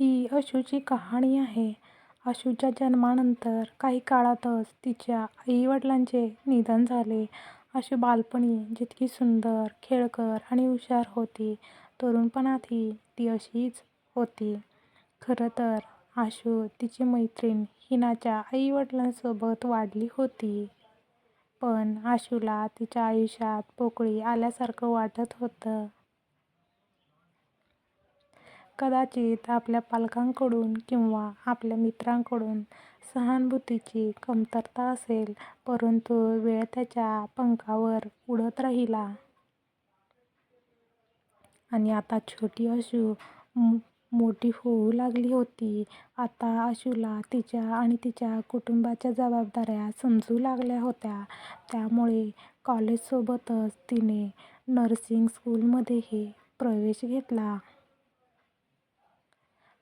ही अशूची कहाणी आहे. अशूच्या जन्मानंतर काही काळातच तिच्या आईवडिलांचे निधन झाले. अशू बालपणी जितकी सुंदर, खेळकर आणि हुशार होती, तरुणपणातही ती अशीच होती. खरं तर आशू तिची मैत्रीण हिनाच्या आईवडिलांसोबत वाढली होती. पण आशूला तिच्या आयुष्यात पोकळी आल्यासारखं वाटत होतं. कदाचित आपल्या पालकांकडून किंवा आपल्या मित्रांकडून सहानुभूतीची कमतरता असेल. परंतु वेळ त्याच्या पंखावर उडत राहिला. आणि आता छोटी अशू मोठी होऊ लागली होती. आता अशूला तिच्या आणि तिच्या कुटुंबाच्या जबाबदाऱ्या समजू लागल्या होत्या. त्यामुळे कॉलेजसोबतच तिने नर्सिंग स्कूलमध्येही प्रवेश घेतला.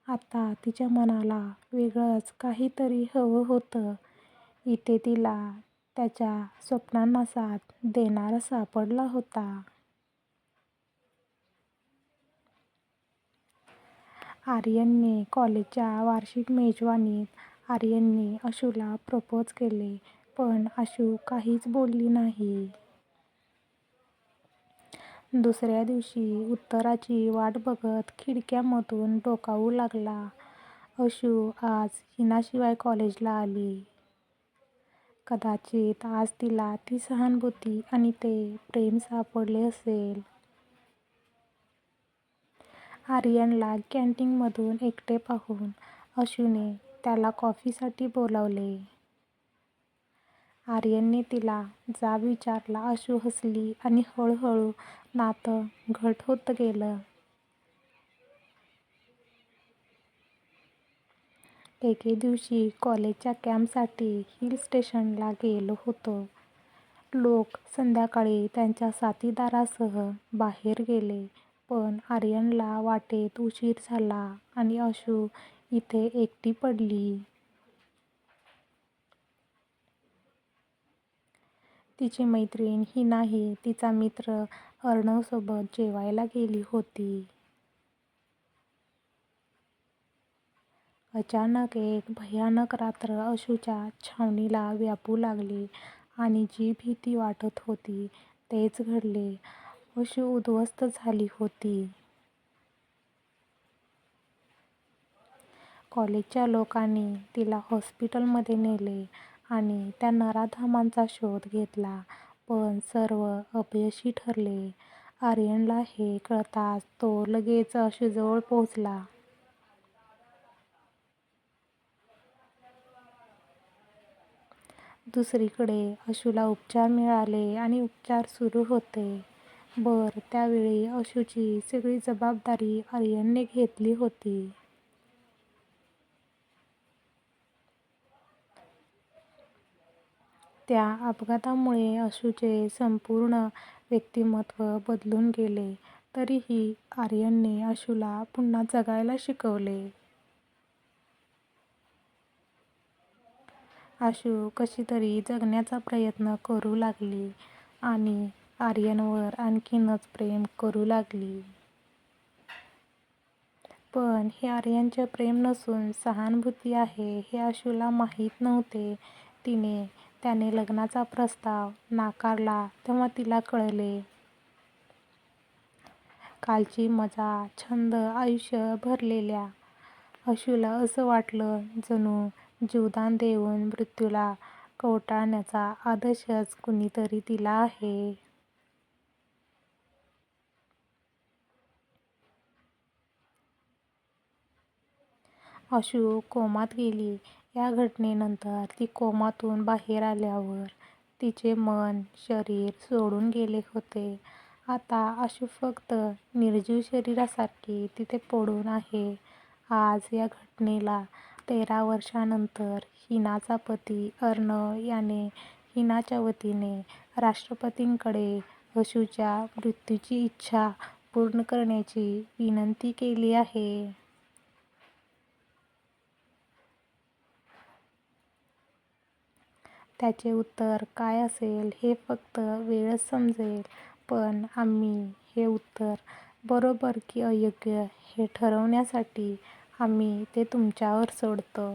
आता तिच्या मनाला वेगळंच काहीतरी हवं होतं. इथे तिला त्याच्या स्वप्नांना साथ देणारा सापडला होता. आर्यनने कॉलेजच्या वार्षिक मेजवानीत आर्यनने अशूला प्रपोज केले. पण अशू काहीच बोलली नाही. दुसऱ्या दिवशी उत्तराची वाट बघत खिडक्यामधून डोकावू लागला. अशू आज हिनाशिवाय कॉलेजला आली. कदाचित आज तिला ती सहानुभूती आणि ते प्रेम सापडले असेल. आर्यनला कॅन्टीनमधून एकटे पाहून अशूने त्याला कॉफीसाठी बोलावले. आर्यनने तिला जाब विचारला. अशू हसली आणि हळूहळू नातं घट होत गेलं. एके दिवशी कॉलेजच्या कॅम्पसाठी हिल स्टेशनला गेलो होतो. लोक संध्याकाळी त्यांच्या साथीदारासह बाहेर गेले. पण आर्यनला वाटेत उशीर झाला आणि अशू इथे एकटी पडली. तिची मैत्रीण ही नाही तिचा मित्र अर्णवसोबत जेवायला गेली होती. अचानक एक भयानक रात्र अशूच्या छावणीला व्यापू लागली आणि जी भीती वाटत होती तेच घडले. अशू उद्ध्वस्त झाली होती. कॉलेजच्या लोकांनी तिला हॉस्पिटलमध्ये नेले आणि त्या राधामांचा शोध घेतला. पण सर्व अपयशी ठरले. आर्यनला हे कळताच तो लगेच अशूजवळ पोहोचला. दुसरीकडे अशूला उपचार मिळाले आणि उपचार सुरू होते. बर त्यावेळी अशूची सगळी जबाबदारी आर्यनने घेतली होती. त्या अपघातामुळे अशूचे संपूर्ण व्यक्तिमत्व बदलून गेले. तरीही आर्यनने अशूला पुन्हा जगायला शिकवले. अशू कशीतरी जगण्याचा प्रयत्न करू लागली आणि आर्यनवर आणखीनच प्रेम करू लागली. पण हे आर्यनचे प्रेम नसून सहानुभूती आहे हे अशूला माहीत नव्हते. तिने त्याने लग्नाचा प्रस्ताव नाकारला तेव्हा तिला कळले. कालची मजा, छंद, आयुष्य भरलेल्या अशूला असं वाटलं जणू जीवदान देऊन मृत्यूला कवटाळण्याचा आदर्शच कुणीतरी दिला आहे. अशू कोमात गेली. या घटनेनंतर ती कोमातून बाहेर आल्यावर तिचे मन, शरीर सोडून गेले होते. आता अशू फक्त निर्जीव शरीरासारखी तिथे पडून आहे. आज या घटनेला तेरा वर्षांनंतर हिनाचा पती अर्णव याने हिनाच्या वतीने राष्ट्रपतींकडे अशूच्या मृत्यूची इच्छा पूर्ण करण्याची विनंती केली आहे. त्याचे उत्तर काय असेल हे फक्त वेळच समजेल. पण आम्ही हे उत्तर बरोबर की अयोग्य हे ठरवण्यासाठी आम्ही ते तुमच्यावर सोडतो